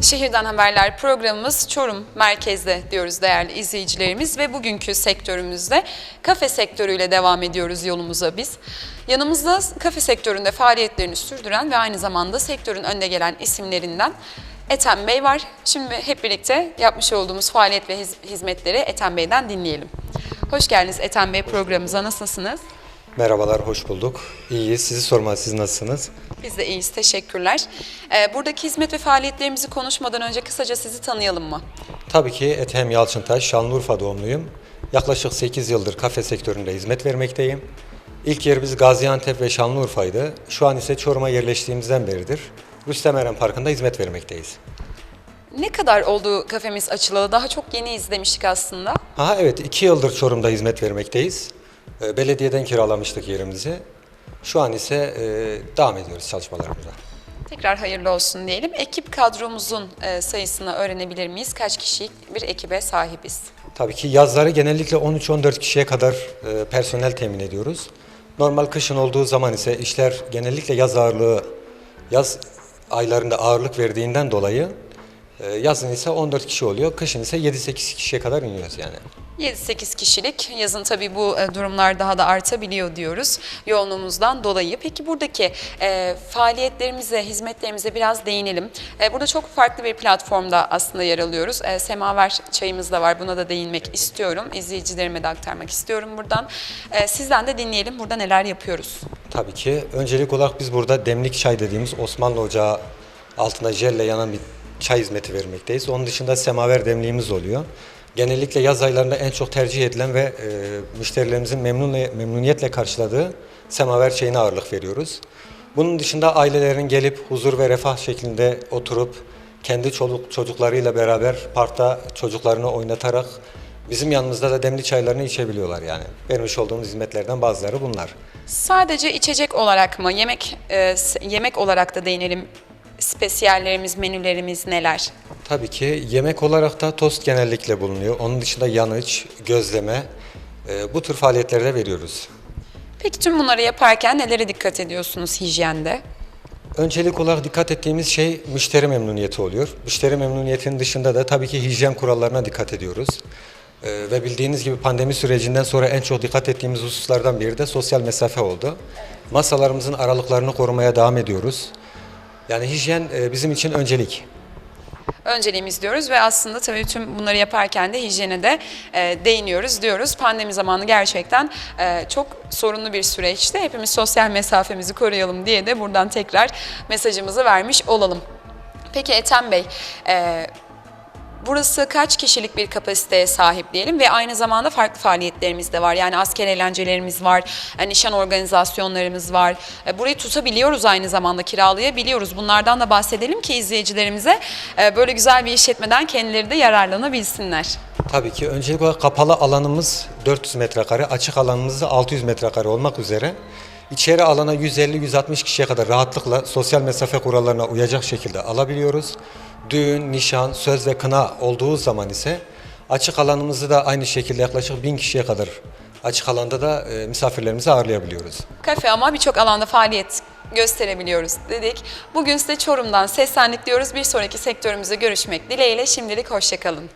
Şehirden Haberler programımız Çorum merkezde diyoruz değerli izleyicilerimiz ve bugünkü sektörümüzde kafe sektörüyle devam ediyoruz yolumuza biz. Yanımızda kafe sektöründe faaliyetlerini sürdüren ve aynı zamanda sektörün önde gelen isimlerinden Ethem Bey var. Şimdi hep birlikte yapmış olduğumuz faaliyet ve hiz- hizmetleri Ethem Bey'den dinleyelim. Hoş geldiniz Ethem Bey programımıza. Nasılsınız? Merhabalar, hoş bulduk. İyiyiz. Sizi sormalı, siz nasılsınız? Biz de iyiyiz, teşekkürler. Ee, buradaki hizmet ve faaliyetlerimizi konuşmadan önce kısaca sizi tanıyalım mı? Tabii ki Ethem Yalçıntaş, Şanlıurfa doğumluyum. Yaklaşık 8 yıldır kafe sektöründe hizmet vermekteyim. İlk yerimiz Gaziantep ve Şanlıurfa'ydı. Şu an ise Çorum'a yerleştiğimizden beridir. Rüstem Eren Parkı'nda hizmet vermekteyiz. Ne kadar oldu kafemiz açılalı? Daha çok yeni izlemiştik aslında. Aha evet, 2 yıldır Çorum'da hizmet vermekteyiz. Ee, Belediyeden kiralamıştık yerimizi. Şu an ise e, devam ediyoruz çalışmalarımıza. Tekrar hayırlı olsun diyelim. Ekip kadromuzun e, sayısını öğrenebilir miyiz? Kaç kişilik bir ekibe sahibiz? Tabii ki yazları genellikle 13-14 kişiye kadar e, personel temin ediyoruz. Normal kışın olduğu zaman ise işler genellikle yaz ağırlığı, yaz aylarında ağırlık verdiğinden dolayı yazın ise 14 kişi oluyor, kışın ise 7-8 kişiye kadar iniyoruz yani. 7-8 kişilik. Yazın tabii bu e, durumlar daha da artabiliyor diyoruz yoğunluğumuzdan dolayı. Peki buradaki e, faaliyetlerimize, hizmetlerimize biraz değinelim. E, burada çok farklı bir platformda aslında yer alıyoruz. E, Semaver çayımız da var. Buna da değinmek istiyorum. İzleyicilerime de aktarmak istiyorum buradan. E, sizden de dinleyelim. Burada neler yapıyoruz? Tabii ki öncelik olarak biz burada demlik çay dediğimiz Osmanlı ocağı altında jelle yanan bir çay hizmeti vermekteyiz. Onun dışında semaver demliğimiz oluyor. Genellikle yaz aylarında en çok tercih edilen ve e, müşterilerimizin memnun, memnuniyetle karşıladığı semaver çayına ağırlık veriyoruz. Bunun dışında ailelerin gelip huzur ve refah şeklinde oturup kendi çoluk çocuklarıyla beraber parkta çocuklarını oynatarak bizim yanımızda da demli çaylarını içebiliyorlar yani. Vermiş olduğumuz hizmetlerden bazıları bunlar. Sadece içecek olarak mı? Yemek e, yemek olarak da değinelim. Spesiyallerimiz, menülerimiz neler? Tabii ki yemek olarak da tost genellikle bulunuyor. Onun dışında yanıç, gözleme e, bu tür faaliyetlerde veriyoruz. Peki tüm bunları yaparken nelere dikkat ediyorsunuz hijyende? Öncelik olarak dikkat ettiğimiz şey müşteri memnuniyeti oluyor. Müşteri memnuniyetinin dışında da tabii ki hijyen kurallarına dikkat ediyoruz. E, ve bildiğiniz gibi pandemi sürecinden sonra en çok dikkat ettiğimiz hususlardan biri de sosyal mesafe oldu. Masalarımızın aralıklarını korumaya devam ediyoruz. Yani hijyen e, bizim için öncelik. Önceliğimiz diyoruz ve aslında tabii tüm bunları yaparken de hijyene de e, değiniyoruz diyoruz. Pandemi zamanı gerçekten e, çok sorunlu bir süreçti. Hepimiz sosyal mesafemizi koruyalım diye de buradan tekrar mesajımızı vermiş olalım. Peki Ethem Bey, e, Burası kaç kişilik bir kapasiteye sahip diyelim ve aynı zamanda farklı faaliyetlerimiz de var. Yani asker eğlencelerimiz var, e, nişan organizasyonlarımız var. E, Burayı tutabiliyoruz aynı zamanda kiralayabiliyoruz. Bunlardan da bahsedelim ki izleyicilerimize e, böyle güzel bir işletmeden kendileri de yararlanabilsinler. Tabii ki öncelik olarak kapalı alanımız 400 metrekare, açık alanımız da 600 metrekare olmak üzere. İçeri alana 150-160 kişiye kadar rahatlıkla sosyal mesafe kurallarına uyacak şekilde alabiliyoruz. Düğün, nişan, söz ve kına olduğu zaman ise açık alanımızı da aynı şekilde yaklaşık 1000 kişiye kadar açık alanda da e, misafirlerimizi ağırlayabiliyoruz. Kafe ama birçok alanda faaliyet gösterebiliyoruz dedik. Bugün size Çorum'dan seslendik diyoruz. Bir sonraki sektörümüzde görüşmek dileğiyle şimdilik hoşçakalın.